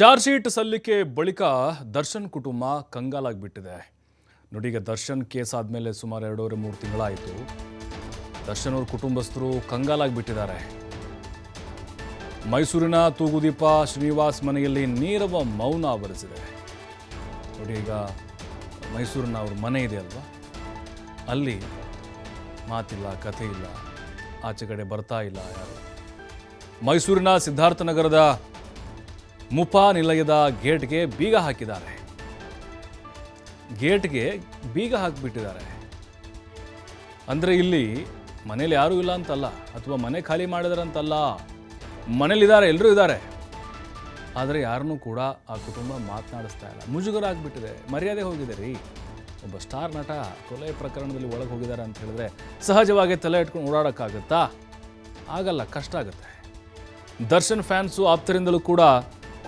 Charge sheet ಸಲ್ಲಿಕೆ ಬಳಿಕ ದರ್ಶನ್ ಕುಟುಂಬ ಕಂಗಾಲಾಗಿಬಿಟ್ಟಿದೆ. ನೋಡಿ, ಈಗ ದರ್ಶನ್ ಕೇಸ್ ಆದಮೇಲೆ ಸುಮಾರು ಎರಡೂವರೆ, ಮೂರು ತಿಂಗಳಾಯಿತು. ದರ್ಶನ್ ಅವ್ರ ಕುಟುಂಬಸ್ಥರು ಕಂಗಾಲಾಗಿಬಿಟ್ಟಿದ್ದಾರೆ. ಮೈಸೂರಿನ ತೂಗುದೀಪ ಶ್ರೀನಿವಾಸ್ ಮನೆಯಲ್ಲಿ ನೀರವ ಮೌನ ಆವರಿಸಿದೆ. ನೋಡಿ, ಈಗ ಮೈಸೂರಿನ ಅವ್ರ ಮನೆ ಇದೆ ಅಲ್ವಾ? ಅಲ್ಲಿ ಮಾತಿಲ್ಲ, ಕಥೆ ಇಲ್ಲ, ಆಚೆ ಕಡೆ ಬರ್ತಾ ಇಲ್ಲ ಯಾರು? ಮೈಸೂರಿನ ಸಿದ್ಧಾರ್ಥ ನಗರದ ಮುಪಾ ನಿಲಯದ ಗೇಟ್ಗೆ ಬೀಗ ಹಾಕಿದ್ದಾರೆ. ಗೇಟ್ಗೆ ಬೀಗ ಹಾಕಿಬಿಟ್ಟಿದ್ದಾರೆ. ಅಂದರೆ ಇಲ್ಲಿ ಮನೇಲಿ ಯಾರೂ ಇಲ್ಲ ಅಂತಲ್ಲ, ಅಥವಾ ಮನೆ ಖಾಲಿ ಮಾಡಿದಾರಂತಲ್ಲ, ಮನೇಲಿದ್ದಾರೆ ಎಲ್ಲರೂ ಇದ್ದಾರೆ. ಆದರೆ ಯಾರನ್ನೂ ಕೂಡ ಆ ಕುಟುಂಬ ಮಾತನಾಡಿಸ್ತಾ ಇಲ್ಲ. ಮುಜುಗರ ಆಗಿಬಿಟ್ಟಿದೆ ಮರ್ಯಾದೆ ಹೋಗಿದೆ ರೀ. ಒಬ್ಬ ಸ್ಟಾರ್ ನಟ ಕೊಲೆ ಪ್ರಕರಣದಲ್ಲಿ ಒಳಗೆ ಹೋಗಿದ್ದಾರೆ ಅಂತ ಹೇಳಿದ್ರೆ ಸಹಜವಾಗಿ ತಲೆ ಇಟ್ಕೊಂಡು ಓಡಾಡೋಕ್ಕಾಗುತ್ತಾ? ಆಗಲ್ಲ, ಕಷ್ಟ ಆಗುತ್ತೆ. ದರ್ಶನ್ ಫ್ಯಾನ್ಸು ಆಪ್ತರಿಂದಲೂ ಕೂಡ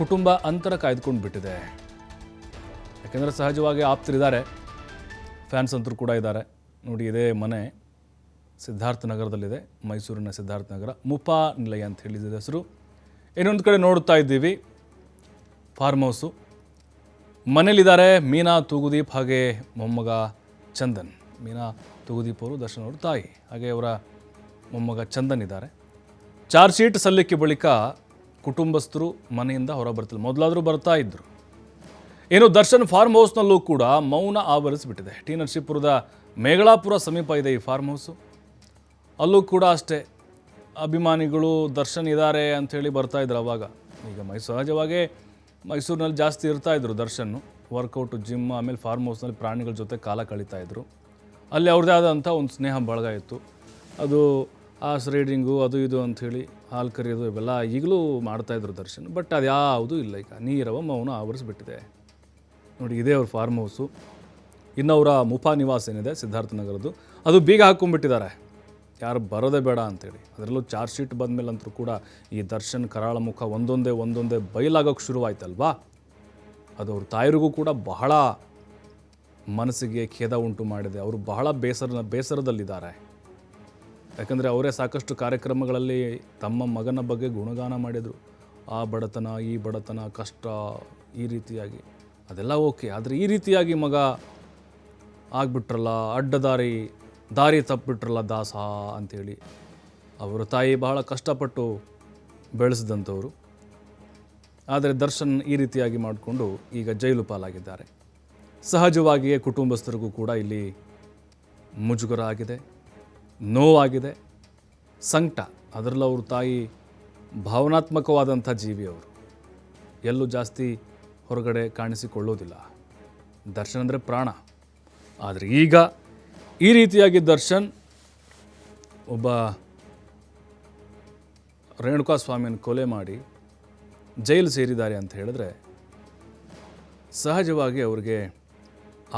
ಕುಟುಂಬ ಅಂತರ ಕಾಯ್ದುಕೊಂಡು ಬಿಟ್ಟಿದೆ ಯಾಕೆಂದರೆ ಸಹಜವಾಗಿ ಆಪ್ತರಿದ್ದಾರೆ. ಫ್ಯಾನ್ಸ್ ಅಂತರೂ ಕೂಡ ಇದ್ದಾರೆ. ನೋಡಿ, ಇದೇ ಮನೆ ಸಿದ್ಧಾರ್ಥ ನಗರದಲ್ಲಿದೆ. ಮೈಸೂರಿನ ಸಿದ್ಧಾರ್ಥ ನಗರ. ಮುಪಾ ನಿಲಯ ಅಂತ ಹೇಳಿದ ಹೆಸರು. ಇನ್ನೊಂದು ಕಡೆ ನೋಡ್ತಾ ಇದ್ದೀವಿ. Farm house. ಮನೇಲಿದ್ದಾರೆ ಮೀನಾ ತೂಗುದೀಪ್ ಹಾಗೆ ಮೊಮ್ಮಗ ಚಂದನ್. ಮೀನಾ ತೂಗುದೀಪ್ ಅವರು ದರ್ಶನ್ ಅವರು ತಾಯಿ. ಹಾಗೆ ಅವರ ಮೊಮ್ಮಗ ಚಂದನ್ ಇದ್ದಾರೆ. ಚಾರ್ಜ್ ಶೀಟ್ ಸಲ್ಲಿಕೆ ಬಳಿಕ ಕುಟುಂಬಸ್ಥರು ಮನೆಯಿಂದ ಹೊರ ಬರ್ತಿಲ್ಲ ಮೊದಲಾದರೂ ಬರ್ತಾ ಇದ್ದರು ಏನು ದರ್ಶನ್ ಫಾರ್ಮ್ ಹೌಸ್ನಲ್ಲೂ ಕೂಡ ಮೌನ ಆವರಿಸಿಬಿಟ್ಟಿದೆ. ಟಿ ನರಸೀಪುರದ ಮೇಗಳಾಪುರ ಸಮೀಪ ಇದೆ ಈ ಫಾರ್ಮ್ ಹೌಸು ಅಲ್ಲೂ ಕೂಡ ಅಷ್ಟೇ. ಅಭಿಮಾನಿಗಳು ದರ್ಶನ್ ಇದ್ದಾರೆ ಅಂಥೇಳಿ ಬರ್ತಾ ಇದ್ರು ಅವಾಗ. ಈಗ ಮೈಸೂರು ಸಹಜವಾಗಿ ಮೈಸೂರಿನಲ್ಲಿ ಜಾಸ್ತಿ ಇರ್ತಾ ಇದ್ರು ದರ್ಶನ್. ವರ್ಕೌಟು ಜಿಮ್ ಆಮೇಲೆ ಫಾರ್ಮ್ ಹೌಸ್ನಲ್ಲಿ ಪ್ರಾಣಿಗಳ ಜೊತೆ ಕಾಲ ಕಳೀತಾ ಇದ್ರು. ಅಲ್ಲಿ ಅವ್ರದ್ದೇ ಆದಂಥ ಒಂದು ಸ್ನೇಹ ಬಳಗ ಇತ್ತು. ಅದು ಆಸ್ ರೈಡಿಂಗು ಅದು ಇದು ಅಂಥೇಳಿ ಹಾಲು ಕರೆಯೋದು ಇವೆಲ್ಲ ಈಗಲೂ ಮಾಡ್ತಾಯಿದ್ರು ದರ್ಶನ್. ಬಟ್ ಅದು ಯಾವುದೂ ಇಲ್ಲ ಈಗ. ನೀರವ ಮೌನ ಆವರಿಸ್ಬಿಟ್ಟಿದೆ. ನೋಡಿ, ಇದೇ ಅವ್ರ ಫಾರ್ಮ್ ಹೌಸು ಇನ್ನವರ ಮುಫಾ ನಿವಾಸ ಏನಿದೆ, ಸಿದ್ಧಾರ್ಥ ನಗರದ್ದು. ಅದು ಬೀಗ ಹಾಕ್ಕೊಂಡ್ಬಿಟ್ಟಿದ್ದಾರೆ ಯಾರು ಬರೋದೇ ಬೇಡ ಅಂತೇಳಿ ಅದರಲ್ಲೂ ಚಾರ್ಜ್ ಶೀಟ್ ಬಂದಮೇಲೆ ಅಂತೂ ಕೂಡ ಈ ದರ್ಶನ್ ಕರಾಳ ಮುಖ ಒಂದೊಂದೇ ಒಂದೊಂದೇ ಬಯಲಾಗೋಕ್ಕೆ ಶುರುವಾಯ್ತಲ್ವಾ? ಅದು ಅವ್ರ ತಾಯರಿಗೂ ಕೂಡ ಬಹಳ ಮನಸ್ಸಿಗೆ ಖೇದ ಉಂಟು ಮಾಡಿದೆ. ಅವರು ಬಹಳ ಬೇಸರ, ಬೇಸರದಲ್ಲಿದ್ದಾರೆ. ಯಾಕಂದರೆ ಅವರೇ ಸಾಕಷ್ಟು ಕಾರ್ಯಕ್ರಮಗಳಲ್ಲಿ ತಮ್ಮ ಮಗನ ಬಗ್ಗೆ ಗುಣಗಾನ ಮಾಡಿದರು. ಆ ಬಡತನ, ಈ ಬಡತನ, ಕಷ್ಟ, ಈ ರೀತಿಯಾಗಿ. ಅದೆಲ್ಲ ಓಕೆ, ಆದರೆ ಈ ರೀತಿಯಾಗಿ ಮಗ ಆಗಿಬಿಟ್ರಲ್ಲ, ಅಡ್ಡದಾರಿ, ದಾರಿ ತಪ್ಪಿಬಿಟ್ರಲ್ಲ ದಾಸ ಅಂಥೇಳಿ ಅವರ ತಾಯಿ ಬಹಳ ಕಷ್ಟಪಟ್ಟು ಬೆಳೆಸಿದಂಥವರು. ಆದರೆ ದರ್ಶನ್ ಈ ರೀತಿಯಾಗಿ ಮಾಡಿಕೊಂಡು ಈಗ ಜೈಲು ಪಾಲಾಗಿದ್ದಾರೆ. ಸಹಜವಾಗಿಯೇ ಕುಟುಂಬಸ್ಥರಿಗೂ ಕೂಡ ಇಲ್ಲಿ ಮುಜುಗರ ಆಗಿದೆ. ನೋವಾಗಿದೆ, ಸಂಕಟ. ಅದರಲ್ಲೂ ಅವ್ರ ತಾಯಿ ಭಾವನಾತ್ಮಕವಾದಂಥ ಜೀವಿ ಅವರು. ಎಲ್ಲೂ ಜಾಸ್ತಿ ಹೊರಗಡೆ ಕಾಣಿಸಿಕೊಳ್ಳೋದಿಲ್ಲ. ದರ್ಶನ್ ಅಂದರೆ ಪ್ರಾಣ. ಆದರೆ ಈಗ ಈ ರೀತಿಯಾಗಿ ದರ್ಶನ್ ಒಬ್ಬ ರೇಣುಕಾ ಸ್ವಾಮಿಯನ್ನು ಕೊಲೆ ಮಾಡಿ ಜೈಲು ಸೇರಿದ್ದಾರೆ ಅಂತ ಹೇಳಿದ್ರೆ ಸಹಜವಾಗಿ ಅವ್ರಿಗೆ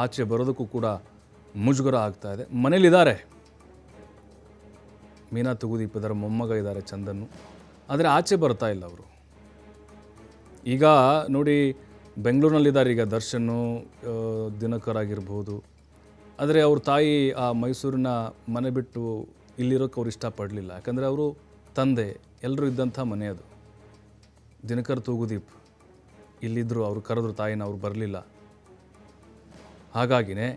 ಆಚೆ ಬರೋದಕ್ಕೂ ಕೂಡ ಮುಜುಗರ ಆಗ್ತಾ ಇದೆ. ಮನೇಲಿದ್ದಾರೆ. ಮೀನಾ ತುಗುದೀಪದರ ಮೊಮ್ಮಗ ಇದ್ದಾರೆ ಚಂದನ್ನು. ಆದರೆ ಆಚೆ ಬರ್ತಾ ಇಲ್ಲ ಅವರು. ಈಗ ನೋಡಿ ಬೆಂಗಳೂರಿನಲ್ಲಿದ್ದಾರೆ ಈಗ ದರ್ಶನ್ನು ದಿನಕರ್ ಆಗಿರ್ಬೋದು. ಆದರೆ ಅವ್ರ ತಾಯಿ ಆ ಮೈಸೂರಿನ ಮನೆ ಬಿಟ್ಟು ಇಲ್ಲಿರೋಕ್ಕೆ ಅವ್ರು ಇಷ್ಟಪಡಲಿಲ್ಲ. ಯಾಕಂದರೆ ಅವರು ತಂದೆ ಎಲ್ಲರೂ ಇದ್ದಂಥ ಮನೆ ಅದು. ದಿನಕರ್ ತೂಗುದೀಪ್ ಇಲ್ಲಿದ್ದರು ಅವರು ಕರೆದ್ರು ತಾಯಿನ, ಅವ್ರು ಬರಲಿಲ್ಲ. ಹಾಗಾಗಿನೇ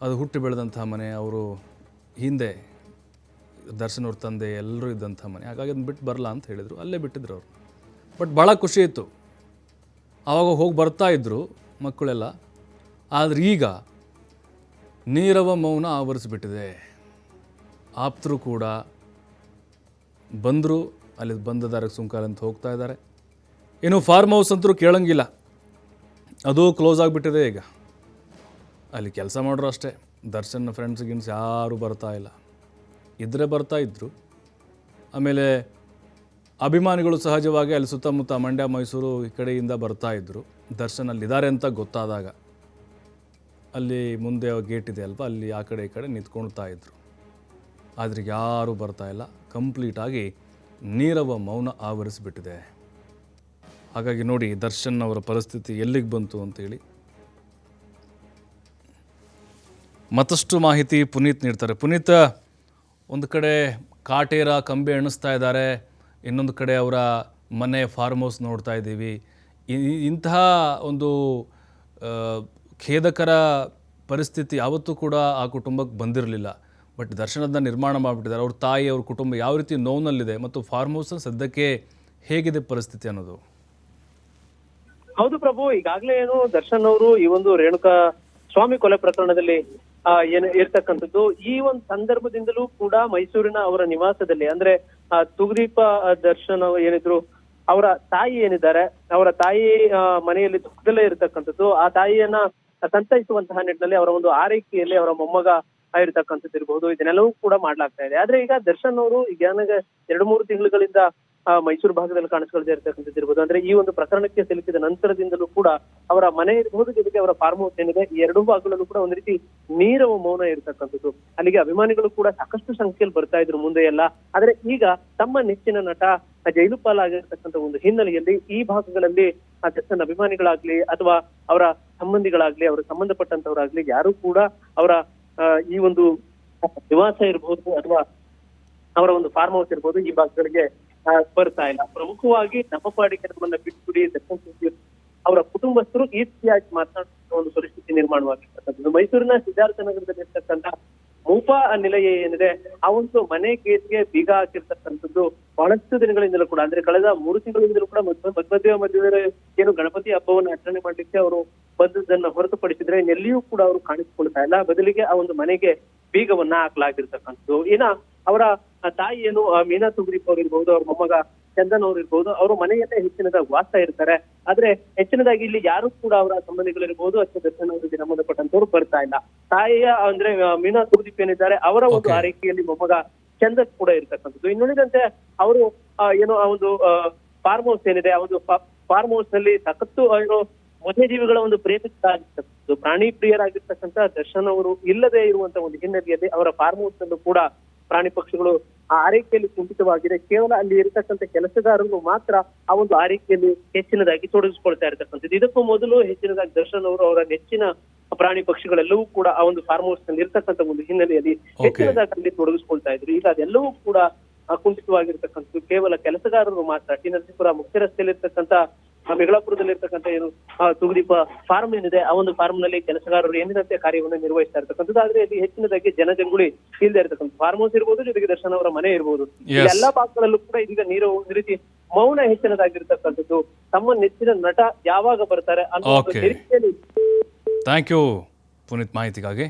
ಅದು ಹುಟ್ಟಿ ಬೆಳೆದಂಥ ಮನೆ, ಅವರು ಹಿಂದೆ ದರ್ಶನ್ ಅವ್ರ ತಂದೆ ಎಲ್ಲರೂ ಇದ್ದಂಥ ಮನೆ. ಹಾಗಾಗಿ ಅದನ್ನ ಬಿಟ್ಟು ಬರಲ್ಲ ಅಂತ ಹೇಳಿದರು. ಅಲ್ಲೇ ಬಿಟ್ಟಿದ್ರು ಅವರು. ಬಟ್ ಭಾಳ ಖುಷಿ ಇತ್ತು. ಆವಾಗ ಹೋಗಿ ಬರ್ತಾ ಇದ್ದರು ಮಕ್ಕಳೆಲ್ಲ. ಆದರೆ ಈಗ ನೀರವ ಮೌನ ಆವರಿಸಿಬಿಟ್ಟಿದೆ. ಆಪ್ತರು ಕೂಡ ಬಂದರು. ಅಲ್ಲಿ ಬಂದದಾರ ಸುಂಕಾಲ ಅಂತ ಹೋಗ್ತಾ ಇದ್ದಾರೆ. ಏನು ಫಾರ್ಮ್ ಹೌಸ್ ಅಂತೂ ಕೇಳಂಗಿಲ್ಲ. ಅದು ಕ್ಲೋಸ್ ಆಗಿಬಿಟ್ಟಿದೆ ಈಗ. ಅಲ್ಲಿ ಕೆಲಸ ಮಾಡೋರು ಅಷ್ಟೇ. ದರ್ಶನ್ ಫ್ರೆಂಡ್ಸ್ ಗಿಂಡ್ಸ್ ಯಾರೂ ಬರ್ತಾ ಇಲ್ಲ. ಇದ್ದರೆ ಬರ್ತಾ ಇದ್ದರು ಆಮೇಲೆ ಅಭಿಮಾನಿಗಳು ಸಹಜವಾಗಿ ಅಲ್ಲಿ ಸುತ್ತಮುತ್ತ ಮಂಡ್ಯ, ಮೈಸೂರು ಈ ಕಡೆಯಿಂದ ಬರ್ತಾ ಇದ್ದರು ದರ್ಶನ್ ಅಲ್ಲಿದ್ದಾರೆ ಅಂತ ಗೊತ್ತಾದಾಗ ಅಲ್ಲಿ ಮುಂದೆ ಗೇಟ್ ಇದೆ ಅಲ್ವಾ? ಅಲ್ಲಿ ಆ ಕಡೆ ಈ ಕಡೆ ನಿಂತ್ಕೊಳ್ತಾ ಇದ್ದರು ಆದರೆ ಯಾರೂ ಬರ್ತಾ ಇಲ್ಲ. ಕಂಪ್ಲೀಟಾಗಿ ನೀರವ ಮೌನ ಆವರಿಸಿಬಿಟ್ಟಿದೆ. ಹಾಗಾಗಿ ನೋಡಿ ದರ್ಶನ್ ಅವರ ಪರಿಸ್ಥಿತಿ ಎಲ್ಲಿಗೆ ಬಂತು ಅಂತೇಳಿ ಮತ್ತಷ್ಟು ಮಾಹಿತಿ ಪುನೀತ್ ನೀಡ್ತಾರೆ. ಪುನೀತ್ ಒಂದು ಕಡೆ ಕಾಟೇರ ಕಂಬಿ ಎಣಿಸ್ತಾ ಇದ್ದಾರೆ, ಇನ್ನೊಂದು ಕಡೆ ಅವರ ಮನೆ ಫಾರ್ಮ್ ಹೌಸ್ ನೋಡ್ತಾ ಇದ್ದೀವಿ. ಇಂತಹ ಒಂದು ಖೇದಕರ ಪರಿಸ್ಥಿತಿ ಯಾವತ್ತೂ ಕೂಡ ಆ ಕುಟುಂಬಕ್ಕೆ ಬಂದಿರಲಿಲ್ಲ. ಬಟ್ ದರ್ಶನದ ನಿರ್ಮಾಣ ಮಾಡಿಬಿಟ್ಟಿದ್ದಾರೆ. ಅವ್ರ ತಾಯಿ, ಅವ್ರ ಕುಟುಂಬ ಯಾವ ರೀತಿ ನೋವಿನಲ್ಲಿದೆ ಮತ್ತು ಫಾರ್ಮ್ ಹೌಸ್ ಸದ್ಯಕ್ಕೆ ಹೇಗಿದೆ ಪರಿಸ್ಥಿತಿ ಅನ್ನೋದು? ಹೌದು ಪ್ರಭು, ಈಗಾಗಲೇ ಏನು ದರ್ಶನ್ ಅವರು ಈ ಒಂದು ರೇಣುಕಾ ಸ್ವಾಮಿ ಕೊಲೆ ಪ್ರಕರಣದಲ್ಲಿ ಏನು ಇರ್ತಕ್ಕಂಥದ್ದು. ಈ ಒಂದು ಸಂದರ್ಭದಿಂದಲೂ ಕೂಡ ಮೈಸೂರಿನ ಅವರ ನಿವಾಸದಲ್ಲಿ, ಅಂದ್ರೆ ತುಗದೀಪ ದರ್ಶನ್ ಏನಿದ್ರು, ಅವರ ತಾಯಿ ಏನಿದ್ದಾರೆ, ಅವರ ತಾಯಿ ಮನೆಯಲ್ಲಿ ದುಃಖದಲ್ಲೇ ಇರತಕ್ಕಂಥದ್ದು. ಆ ತಾಯಿಯನ್ನ ಸಂತೈಸುವಂತಹ ನಿಟ್ಟಿನಲ್ಲಿ ಅವರ ಒಂದು ಆರೈಕೆಯಲ್ಲಿ ಅವರ ಮೊಮ್ಮಗ ಇರತಕ್ಕಂಥದ್ದು ಇರಬಹುದು ಇದನ್ನೆಲ್ಲವೂ ಕೂಡ ಮಾಡ್ಲಾಗ್ತಾ ಇದೆ. ಆದ್ರೆ ಈಗ ದರ್ಶನ್ ಅವರು ಈಗ ಎರಡು ಮೂರು ತಿಂಗಳುಗಳಿಂದ ಮೈಸೂರು ಭಾಗದಲ್ಲಿ ಕಾಣಿಸಿಕೊಳ್ಳದೇ ಇರತಕ್ಕಂಥದ್ದು ಇರ್ಬೋದು ಅಂದ್ರೆ ಈ ಒಂದು ಪ್ರಕರಣಕ್ಕೆ ಸಿಲುಕಿದ ನಂತರದಿಂದಲೂ ಕೂಡ ಅವರ ಮನೆ ಇರಬಹುದು ಜೊತೆಗೆ ಅವರ ಫಾರ್ಮ್ ಹೌಸ್ ಏನಿದೆ ಈ ಎರಡೂ ಭಾಗಗಳಲ್ಲೂ ಕೂಡ ಒಂದು ರೀತಿ ನೀರವ ಮೌನ ಇರತಕ್ಕಂಥದ್ದು. ಅಲ್ಲಿಗೆ ಅಭಿಮಾನಿಗಳು ಕೂಡ ಸಾಕಷ್ಟು ಸಂಖ್ಯೆಯಲ್ಲಿ ಬರ್ತಾ ಇದ್ರು ಮುಂದೆ ಎಲ್ಲ. ಆದ್ರೆ ಈಗ ತಮ್ಮ ನೆಚ್ಚಿನ ನಟ ಜೈಲುಪಾಲ್ ಪಾಲಾಗಿರ್ತಕ್ಕಂಥ ಒಂದು ಹಿನ್ನೆಲೆಯಲ್ಲಿ ಈ ಭಾಗಗಳಲ್ಲಿ ಆ ದರ್ಶನ್ ಅಭಿಮಾನಿಗಳಾಗ್ಲಿ ಅಥವಾ ಅವರ ಸಂಬಂಧಿಗಳಾಗ್ಲಿ ಅವರ ಸಂಬಂಧಪಟ್ಟಂತವರಾಗ್ಲಿ ಯಾರು ಕೂಡ ಅವರ ಆ, ಈ ಒಂದು ನಿವಾಸ ಇರಬಹುದು ಅಥವಾ ಅವರ ಒಂದು ಫಾರ್ಮ್ ಹೌಸ್ ಇರ್ಬೋದು ಈ ಭಾಗಗಳಿಗೆ ಆ, ಬರ್ತಾ ಇಲ್ಲ. ಪ್ರಮುಖವಾಗಿ ನಮ್ಮ ನಮ್ಮನ್ನ ಬಿಟ್ಬಿಡಿ ಅವರ ಕುಟುಂಬಸ್ಥರು ಈ ರೀತಿಯಾಗಿ ಮಾತನಾಡುವ ಒಂದು ಪರಿಸ್ಥಿತಿ ನಿರ್ಮಾಣವಾಗಿರ್ತಕ್ಕಂಥದ್ದು ಮೈಸೂರಿನ ಸಿದ್ಧಾರ್ಥ ನಗರದಲ್ಲಿ ಇರ್ತಕ್ಕಂಥ ಮೂಪಾ ನಿಲಯ ಏನಿದೆ, ಆ ಒಂದು ಮನೆ ಗೇಟ್ಗೆ ಬೀಗ ಹಾಕಿರ್ತಕ್ಕಂಥದ್ದು ಬಹಳಷ್ಟು ದಿನಗಳಿಂದಲೂ ಕೂಡ, ಅಂದ್ರೆ ಕಳೆದ ಮೂರು ತಿಂಗಳಿಂದಲೂ ಕೂಡ ಮಧ್ಯ ಮಧ್ಯ ಮಧ್ಯದಲ್ಲಿ ಏನು ಗಣಪತಿ ಹಬ್ಬವನ್ನು ಆಚರಣೆ ಮಾಡಲಿಕ್ಕೆ ಅವರು ಬಂದದ್ದನ್ನ ಹೊರತುಪಡಿಸಿದ್ರೆ ಎಲ್ಲಿಯೂ ಕೂಡ ಅವರು ಕಾಣಿಸಿಕೊಳ್ತಾ ಇಲ್ಲ. ಬದಲಿಗೆ ಆ ಒಂದು ಮನೆಗೆ ಬೀಗವನ್ನ ಹಾಕಲಾಗಿರ್ತಕ್ಕಂಥದ್ದು. ಏನ ಅವರ ತಾಯಿ ಏನು ಮೀನಾ ತುಗ್ರಿಪ್ ಅವ್ರು ಇರ್ಬಹುದು ಅವ್ರ ಮೊಮ್ಮಗ ಚಂದನ್ ಅವ್ರು ಇರ್ಬಹುದು ಅವರು ಮನೆಯಲ್ಲೇ ಹೆಚ್ಚಿನದಾಗಿ ವಾಸ ಇರ್ತಾರೆ. ಆದ್ರೆ ಹೆಚ್ಚಿನದಾಗಿ ಇಲ್ಲಿ ಯಾರು ಕೂಡ ಅವರ ಸಂಬಂಧಿಗಳಿರ್ಬೋದು ಅಥವಾ ದರ್ಶನ್ ಅವರಿಗೆ ಸಂಬಂಧಪಟ್ಟಂತವ್ರು ಬರ್ತಾ ಇಲ್ಲ. ತಾಯಿಯ ಅಂದ್ರೆ ಮೀನಾ ತುಗ್ರಿಪ್ ಏನಿದ್ದಾರೆ ಅವರ ಒಂದು. ಆರೈಕೆಯಲ್ಲಿ ಮೊಮ್ಮಗ ಚಂದನ್ ಕೂಡ ಇರ್ತಕ್ಕಂಥದ್ದು. ಇನ್ನುಳಿದಂತೆ ಅವರು ಏನೋ ಏನು ಆ ಒಂದು ಫಾರ್ಮ್ ಹೌಸ್ ಏನಿದೆ ಆ ಒಂದು ಫಾರ್ಮ್ ಹೌಸ್ನಲ್ಲಿ ಸಖತ್ತು ಏನು ವನ್ಯಜೀವಿಗಳ ಒಂದು ಪ್ರೇಮಿತರಾಗಿರ್ತಕ್ಕಂಥದ್ದು ಪ್ರಾಣಿ ಪ್ರಿಯರಾಗಿರ್ತಕ್ಕಂಥ ದರ್ಶನ್ ಅವರು ಇಲ್ಲದೆ ಇರುವಂತ ಒಂದು ಹಿನ್ನೆಲೆಯಲ್ಲಿ ಅವರ ಫಾರ್ಮ್ ಹೌಸ್ ಅನ್ನು ಕೂಡ ಪ್ರಾಣಿ ಪಕ್ಷಿಗಳು ಆ ಆರೈಕೆಯಲ್ಲಿ ಕುಂಠಿತವಾಗಿದೆ ಕೇವಲ ಅಲ್ಲಿ ಇರತಕ್ಕಂಥ ಕೆಲಸಗಾರರು ಮಾತ್ರ ಆ ಒಂದು ಆರೈಕೆಯಲ್ಲಿ ಹೆಚ್ಚಿನದಾಗಿ ತೊಡಗಿಸಿಕೊಳ್ತಾ ಇರತಕ್ಕಂಥದ್ದು. ಇದಕ್ಕೂ ಮೊದಲು ಹೆಚ್ಚಿನದಾಗಿ ದರ್ಶನ್ ಅವರು ಅವರ ನೆಚ್ಚಿನ ಪ್ರಾಣಿ ಪಕ್ಷಿಗಳೆಲ್ಲವೂ ಕೂಡ ಆ ಒಂದು ಫಾರ್ಮ್ ಹೌಸ್ನಲ್ಲಿ ಇರ್ತಕ್ಕಂಥ ಒಂದು ಹಿನ್ನೆಲೆಯಲ್ಲಿ ಹೆಚ್ಚಿನದಾಗಿ ಅಲ್ಲಿ ತೊಡಗಿಸ್ಕೊಳ್ತಾ ಇದ್ರು. ಈಗ ಅದೆಲ್ಲವೂ ಕೂಡ ಕುಂಠಿತವಾಗಿರ್ತಕ್ಕಂಥದ್ದು ಕೇವಲ ಕೆಲಸಗಾರರು ಮಾತ್ರ ಟಿ. ನರಸೀಪುರ ಮುಖ್ಯ ರಸ್ತೆಯಲ್ಲಿ ಇರ್ತಕ್ಕಂಥ ಏನು ತುಗದೀಪ ಫಾರ್ಮ್ ಏನಿದೆ ಆ ಒಂದು ಫಾರ್ಮ್ನಲ್ಲಿ ಕೆಲಸಗಾರರು ಎಂದಿನಂತೆ ಕಾರ್ಯವನ್ನು ನಿರ್ವಹಿಸ್ತಾ ಇರ್ತಕ್ಕಂಥದ್ದು. ಆದ್ರೆ ಇಲ್ಲಿ ಹೆಚ್ಚಿನದಾಗಿ ಜನಜಂಗುಳಿ ಇಲ್ಲದೆ ಇರ್ತಕ್ಕಂಥ ಫಾರ್ಮ್ ಹೌಸ್ ಇರ್ಬೋದು ಜೊತೆಗೆ ದರ್ಶನ್ ಅವರ ಮನೆ ಇರ್ಬೋದು. ಎಲ್ಲಾ ಭಾಗಗಳಲ್ಲೂ ಕೂಡ ಇದೀಗ ನೀರು ಒಂದು ರೀತಿ ಮೌನ ಹೆಚ್ಚಿನದಾಗಿರ್ತಕ್ಕಂಥದ್ದು. ತಮ್ಮ ನೆಚ್ಚಿನ ನಟ ಯಾವಾಗ ಬರ್ತಾರೆ ಅನ್ನೋ ಥ್ಯಾಂಕ್ ಯು ಪುನೀತ್ ಮಾಹಿತಿಗಾಗಿ.